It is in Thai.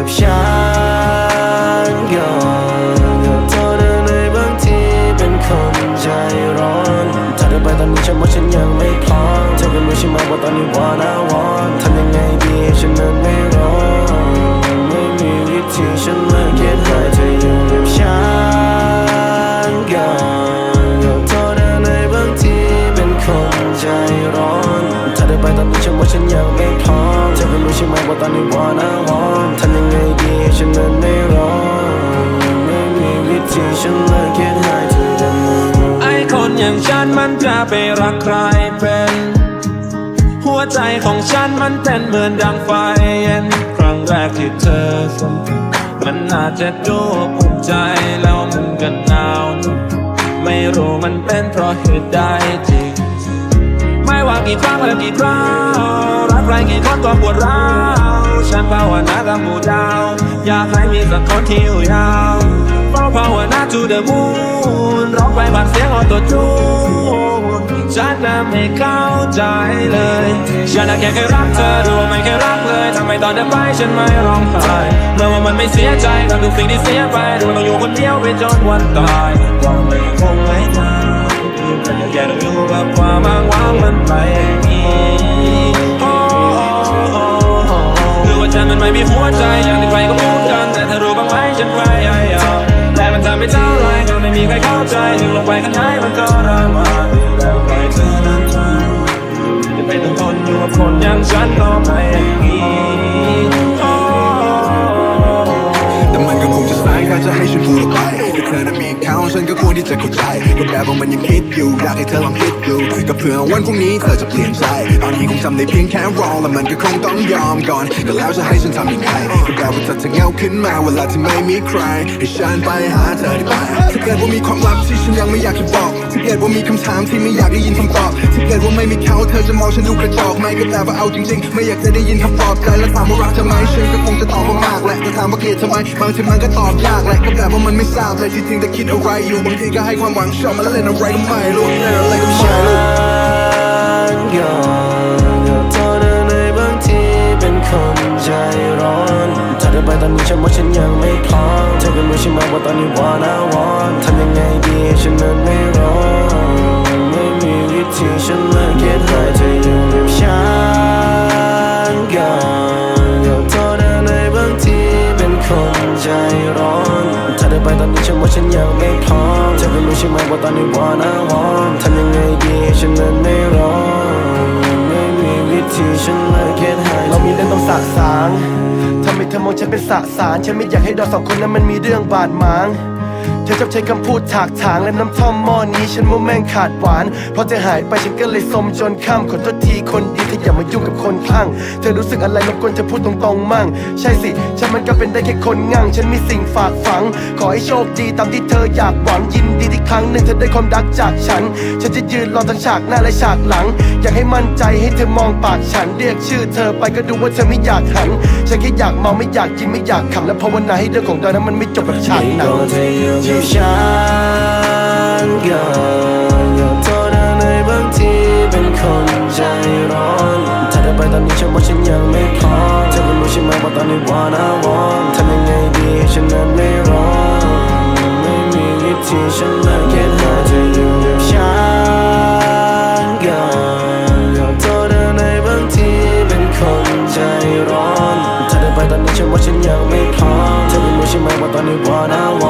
общаться ไม่พร้อมเธอก็รู้ใช่ไหมว่าตอนนี้ wanna want ทำยังไงดีให้ฉันนั้นไม่ร้อไม่มีวิธีฉันเลยเก็บให้เธอได้ไหมไอคนอย่างฉันมันจะไปรักใครเป็น หัวใจของฉันมันเต้นเหมือนดังไฟเย็นครั้งแรกที่เธอสัมผัสมันอาจจะดูภูมิใจแล้วมันก็หนาวไม่รู้มันเป็นเพราะเหตุใดจริงไม่ว่ากี่ครั้งและกี่คราวรั กใครกี่คนก็ปวดร้าวฉันภาวนากับหมู่ดาว อยากให้มีสักคนที่อยู่ยาวเฝ้าภาวนา to the moon ร้องไปผ่านเสียงออโต้จูนฉันน่ะไม่เข้าใจเลยฉันน่ะแค่เคยรักเธอรู้ว่าไม่เคยรักเลยทำไมตอนเธอไปฉันไม่ร้องไห้เมื่อว่ามันไม่เสียใจกับทุกสิ่งที่เสียไปรู้ว่าต้องอยู่คนเดียวไปจนวันตายความไม่คน หัวใจอย่างที่ใครก็พูดกัน แต่เธอรู้บ้างไหมฉันพยายามแต่มันทำไม่เท่าไรก็ไม่มีใครเข้าใจถึงลงไปข้างในมันก็รามาแล้วใครเธอนั้นทำจะเป็นต้องทนอยู่กับคนอย่างฉันต่อไม่อย่างนี้แต่มันก็คงจะสายแค่จะให้ฉันพูดออกไปถ้าเธอนั้นมี เขาฉันก็ควรที่จะเข้าใจก็แบบว่ามันยังคิดอยู่ อยากให้เธอลองคิดดูก็เผื่อวันพรุ่งนี้เธอจะเปลี่ยนใจตอนนี้คงทำได้เพียงแค่รอแล้วมันก็คงต้องยอมก่อนก็แล้วจะให้ฉันทำยังไงก็แบบว่าเธอจะเงาขึ้นมาเวลาที่ไม่มีใครให้ฉันไปหาเธอได้ไหมถ้าเกิดว่ามีความลับที่ฉันยังไม่อยากจะบอกถ้าเกิดว่ามีคำถามที่ไม่อยากได้ยินคำตอบถ้าเกิดว่าไม่มีเขาเธอจะมองฉันดูกระจอกไหมก็แบบว่าเอาจริงๆ ไม่อยากจะได้ยินคำตอบใจแล้วถามว่ารักเธอไหมฉันก็คงจะตอบว่า ถามว่าเกลียดทำไม บางทีมันก็ตอบยากแหละก็แบบว่ามันไม่ทราบเลยที่จริงแต่คิดอะไรอยู่ บางทีก็ให้ความหวังชอบมาแล้วเล่นอะไรก็ไม่รู้เล่นอะไรก็ไม่รู้นก่อนขอโทษนะในบางทีเป็นคนใจร้อนถ้าเธอไปตอนนี้ฉันว่าฉันยังไม่พร้อมเธอก็รู้ใช่ไหมว่าตอนนี้ wanna want ทำยังไงดีให้ฉันนั้นไม่ร้อนไม่มีวิธีฉันเลย ใช่ไหมว่าตอนนี้วานาวอนทำยังไงดีฉันนั้นไม่ร้องไม่มีวิธีฉันเลยเก็บให้เรามีเรื่องต้องสะสางทำไมเธอมองฉันเป็นสะสารฉันไม่อยากให้เราสองคนนั้นมันมีเรื่องบาดหมาง เธอชอบใช้คำพูดถากถางและน้ำท่อมหม้อนี้ ฉันว่าแม่งขาดหวาน เพราะเธอหายไปฉันก็เลยสมจนข้ามขอโทษทีคนดีเธออย่ามายุ่งกับคนข้าง เธอรู้สึกอะไรรบกวนจะพูดตรงๆมั่ง ใช่สิ ฉันมันก็เป็นได้แค่คนงั่งฉันมีสิ่งฝากฝัง ขอให้โชคดีตามที่เธออยากหวังยินดีที่ครั้งหนึ่งเธอได้ความรักจากฉัน ฉันจะยืนรอทั้งฉากหน้าและฉากหลัง อยากให้มั่นใจให้เธอมองปากฉันเรียกชื่อเธอไปก็ดูว่าเธอไม่อยากหัน ฉันแค่อยากเมาไม่อยากกินไม่อยากขำและภาวนาให้เรื่องของเรานั้นมันไม่จบแบบฉากหนังอยู่ฉันก่อนย่าโทษเธอในบางทีเป็นคนใจร้อนถ้าเธอไปตอนนี้ฉันว่าฉันยังไม่พร้อมเธอเป็รู้ใช่ไหมว่าตอนนี้วอนอาวอนทำยังไงดีฉันนั้นไม่ร้อนไม่มีวิธีฉันเลยคิดเธาจะอยู่กับฉันก่อนย่าโทษเธอในบางทีเป็นคนใจร้อนถ้าเธอไปตอนนี้ฉันว่าฉันยังไม่พร้อมเธอเป็รู้ใช่ไหมว่าตอนนี้วอนอาวอน